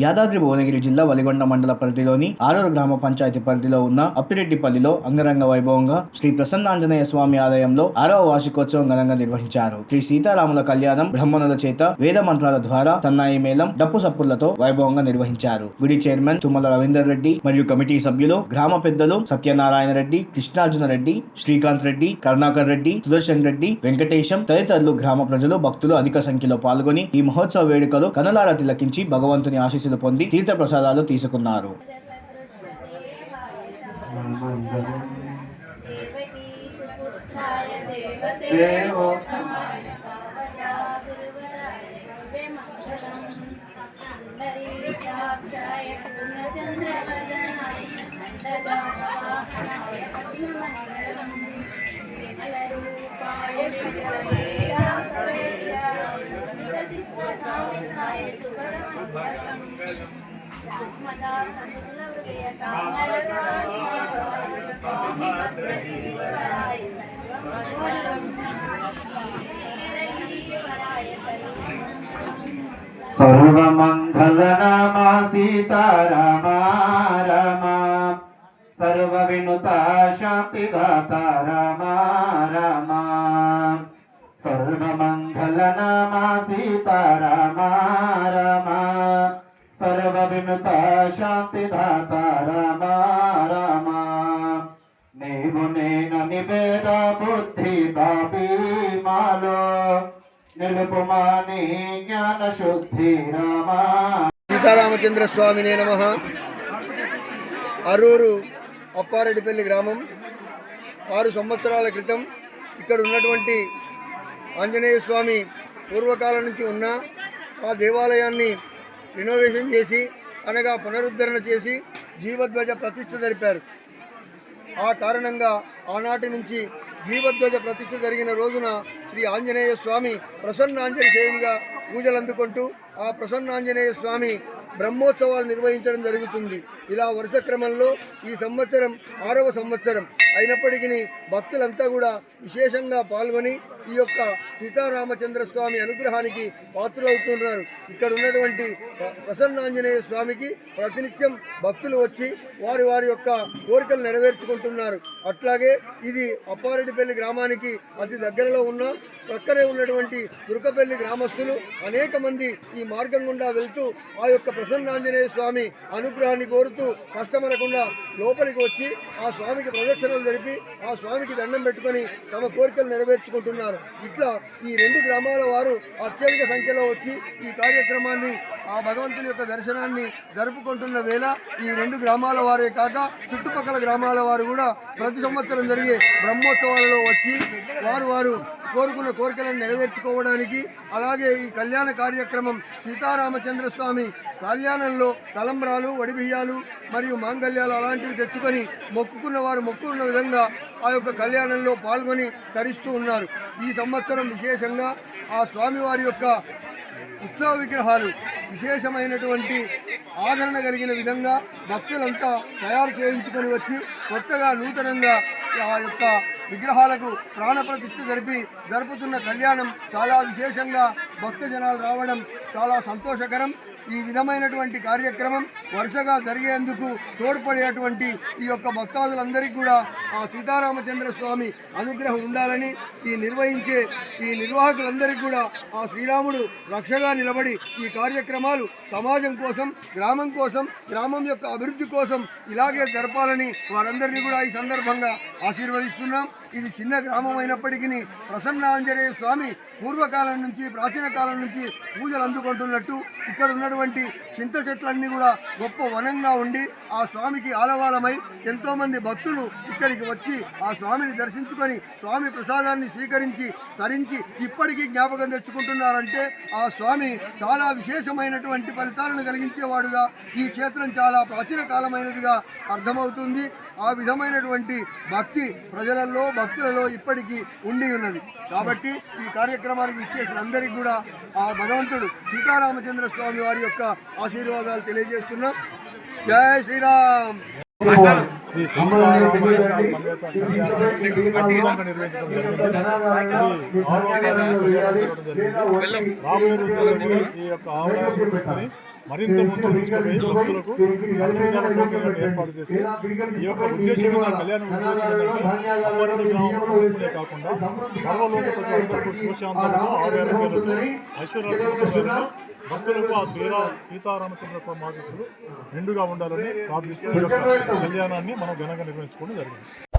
యాదాద్రి భువనగిరి జిల్లా వలిగొండ మండల పరిధిలోని ఆరూరు గ్రామ పంచాయతీ పరిధిలో ఉన్న అప్పిరెడ్డిపల్లిలో అంగరంగ వైభవంగా శ్రీ ప్రసన్నాంజనేయ స్వామి ఆలయంలో ఆరవ వార్షికోత్సవం ఘనంగా నిర్వహించారు. శ్రీ సీతారాముల కళ్యాణం బ్రహ్మణుల చేత వేద మంత్రాల ద్వారా సన్నాయి మేళం డప్పు సప్పులతో వైభవంగా నిర్వహించారు. గుడి చైర్మన్ తుమ్మల రవీందర్ రెడ్డి మరియు కమిటీ సభ్యులు గ్రామ పెద్దలు సత్యనారాయణ రెడ్డి కృష్ణార్జున రెడ్డి శ్రీకాంత్ రెడ్డి కరుణాకర్ రెడ్డి సుదర్శన్ రెడ్డి వెంకటేశం తదితరులు గ్రామ ప్రజలు భక్తులు అధిక సంఖ్యలో పాల్గొని ఈ మహోత్సవ వేడుకలు కనులారా తిలకించి భగవంతుని ఆశీస్సులు పొంది తీర్థ ప్రసాదాలు తీసుకున్నారు सर्वमङ्गलनामा सीतारामा रमा सर्वविनुता शान्तिदाता रामा रमा सर्वमङ्गलनामा सीतारामा रमा सर्वविनुता शान्तिदाता रामा रमा నీవు నేను నివేద బుద్ధి బాబీ మాలో నిలుపుమాని జ్ఞాన శుద్ధి రామా సీతారామచంద్ర స్వామినే నమ అరూరు అప్పారెడ్డిపల్లి గ్రామం ఆరు సంవత్సరాల క్రితం ఇక్కడ ఉన్నటువంటి ఆంజనేయ స్వామి పూర్వకాలం నుంచి ఉన్న ఆ దేవాలయాన్ని రినోవేషన్ చేసి అనగా పునరుద్ధరణ చేసి జీవధ్వజ ప్రతిష్ఠ జరిపారు. ఆ కారణంగా ఆనాటి నుంచి జీవధ్వజ ప్రతిష్ఠ జరిగిన రోజున శ్రీ ఆంజనేయ స్వామి ప్రసన్నాంజలి సేవిగా పూజలు అందుకుంటూ ఆ ప్రసన్నాంజనేయ స్వామి బ్రహ్మోత్సవాలు నిర్వహించడం జరుగుతుంది. ఇలా వరుస క్రమంలో ఈ సంవత్సరం ఆరవ సంవత్సరం అయినప్పటికీ భక్తులంతా కూడా విశేషంగా పాల్గొని ఈ యొక్క సీతారామచంద్ర స్వామి అనుగ్రహానికి పాత్రలవుతున్నారు. ఇక్కడ ఉన్నటువంటి ప్రసన్నాంజనేయ స్వామికి ప్రతినిత్యం భక్తులు వచ్చి వారి వారి యొక్క కోరికలు నెరవేర్చుకుంటున్నారు. అట్లాగే ఇది అప్పారెడ్డిపల్లి గ్రామానికి అతి దగ్గరలో ఉన్న ప్రక్కనే ఉన్నటువంటి దుర్గపల్లి గ్రామస్తులు అనేక మంది ఈ మార్గం గుండా వెళ్తూ ఆ యొక్క ప్రసన్నాంజనేయ స్వామి అనుగ్రహాన్ని కోరుతూ కష్టమనకుండా లోపలికి వచ్చి ఆ స్వామికి ప్రదక్షిణలు జరిపి ఆ స్వామికి దండం పెట్టుకొని తమ కోరికలు నెరవేర్చుకుంటున్నారు. ఇట్లా ఈ రెండు గ్రామాల వారు అత్యధిక సంఖ్యలో వచ్చి ఈ కార్యక్రమాన్ని ఆ భగవంతుని యొక్క దర్శనాన్ని జరుపుకుంటున్న వేళ ఈ రెండు గ్రామాల వారే కాక చుట్టుపక్కల గ్రామాల వారు కూడా ప్రతి సంవత్సరం జరిగే బ్రహ్మోత్సవాలలో వచ్చి వారు వారు కోరుకున్న కోరికలను నెరవేర్చుకోవడానికి అలాగే ఈ కళ్యాణ కార్యక్రమం సీతారామచంద్ర స్వామి కళ్యాణంలో తలంబ్రాలు వడిబియ్యాలు మరియు మాంగళ్యాలు అలాంటివి తెచ్చుకొని మొక్కుకున్న వారు మొక్కుకున్న విధంగా ఆ యొక్క కళ్యాణంలో పాల్గొని తరిస్తూ ఉన్నారు. ఈ సంవత్సరం విశేషంగా ఆ స్వామివారి యొక్క ఉత్సవ విగ్రహాలు విశేషమైనటువంటి ఆదరణ కలిగిన విధంగా భక్తులంతా తయారు చేయించుకొని వచ్చి కొత్తగా నూతనంగా ఆ యొక్క విగ్రహాలకు ప్రాణప్రతిష్ఠ జరిపి జరుపుతున్న కళ్యాణం చాలా విశేషంగా భక్త జనాలు రావడం చాలా సంతోషకరం. ఈ విధమైనటువంటి కార్యక్రమం వరుసగా జరిగేందుకు తోడ్పడేటువంటి ఈ యొక్క భక్తాదులందరికీ కూడా ఆ సీతారామచంద్ర స్వామి అనుగ్రహం ఉండాలని ఈ నిర్వహించే ఈ నిర్వాహకులందరికీ కూడా ఆ శ్రీరాముడు రక్షగా నిలబడి ఈ కార్యక్రమాలు సమాజం కోసం గ్రామం కోసం గ్రామం యొక్క అభివృద్ధి కోసం ఇలాగే జరపాలని వారందరినీ కూడా ఈ సందర్భంగా ఆశీర్వదిస్తున్నాం. ఇది చిన్న గ్రామం అయినప్పటికీ ప్రసన్నాంజనేయ స్వామి పూర్వకాలం నుంచి ప్రాచీన కాలం నుంచి పూజలు అందుకుంటున్నట్టు ఇక్కడ ఉన్నటువంటి చింత చెట్లన్నీ కూడా గొప్ప వనంగా ఉండి ఆ స్వామికి ఆలవాలమై ఎంతోమంది భక్తులు ఇక్కడికి వచ్చి ఆ స్వామిని దర్శించుకొని స్వామి ప్రసాదాన్ని స్వీకరించి తరించి ఇప్పటికీ జ్ఞాపకం తెచ్చుకుంటున్నారంటే ఆ స్వామి చాలా విశేషమైనటువంటి ఫలితాలను కలిగించేవాడుగా. ఈ క్షేత్రం చాలా ప్రాచీన కాలమైనదిగా అర్థమవుతుంది. ఆ విధమైనటువంటి భక్తి ప్రజలలో భక్తులలో ఇప్పటికీ ఉండి ఉన్నది. కాబట్టి ఈ కార్యక్రమానికి ఇచ్చేసిన అందరికీ కూడా ఆ భగవంతుడు సీతారామచంద్ర స్వామి వారి యొక్క ఆశీర్వాదాలు తెలియజేస్తున్నాం. జై శ్రీరామ్! శ్రీ నిర్వహించడం జరిగింది. రాబోయే రోజుల్లో ఈ యొక్క పెట్టుకొని మరింత ముందుకు తీసుకుపోయి భక్తులకు అన్ని సౌకర్యాలు ఏర్పాటు చేసి ఈ యొక్క ఉద్దేశం కళ్యాణ ఉద్దేశం ఏంటంటే కాకుండా సర్వలోక ఆరోగ్యాలతో భక్తులకు ఆ శ్రీరా సీతారామచంద్ర స్వామి ఆశీస్సులు నిండుగా ఉండాలని ప్రార్థిస్తూ ఈ యొక్క కళ్యాణాన్ని మనం ఘనంగా నిర్వహించుకోవడం జరిగింది